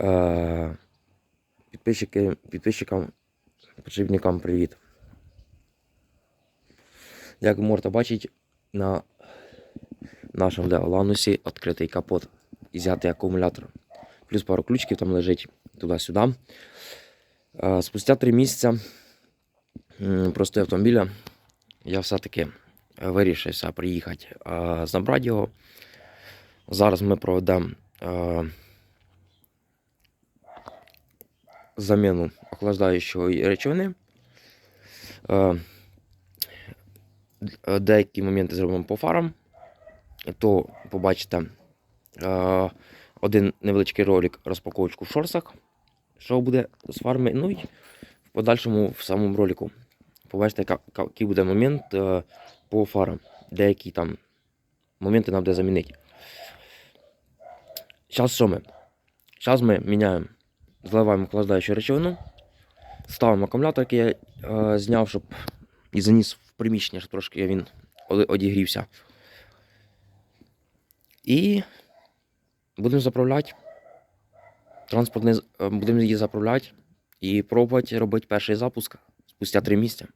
Е, підписчики, підписчикам, подшипникам привіт. Як ви можете бачити, на нашому ланусі відкритий капот і зятий акумулятор. Плюс пару ключиків там лежить туди-сюди. Е, Спустя три місяці м, просто автомобіля я все-таки вирішився приїхати е, забрати його. Зараз ми проведемо е, заміну охлаждаючої речовини. Е, деякі моменти зробимо по фарам, то побачите один невеличкий ролик розпаковочку в шорсах, що буде з фарми. Ну і в подальшому в самому ролику побачите, який буде момент е, по фарам. Деякі там моменти нам буде замінити. Зараз що ми? Зараз ми міняємо, зливаємо охлаждаючу речовину, ставимо акумулятор, який я е, зняв, щоб і заніс в приміщення, щоб трошки він одігрівся. І будемо заправляти. Транспортний, е, будемо її заправляти і пробувати робити перший запуск спустя три місяці.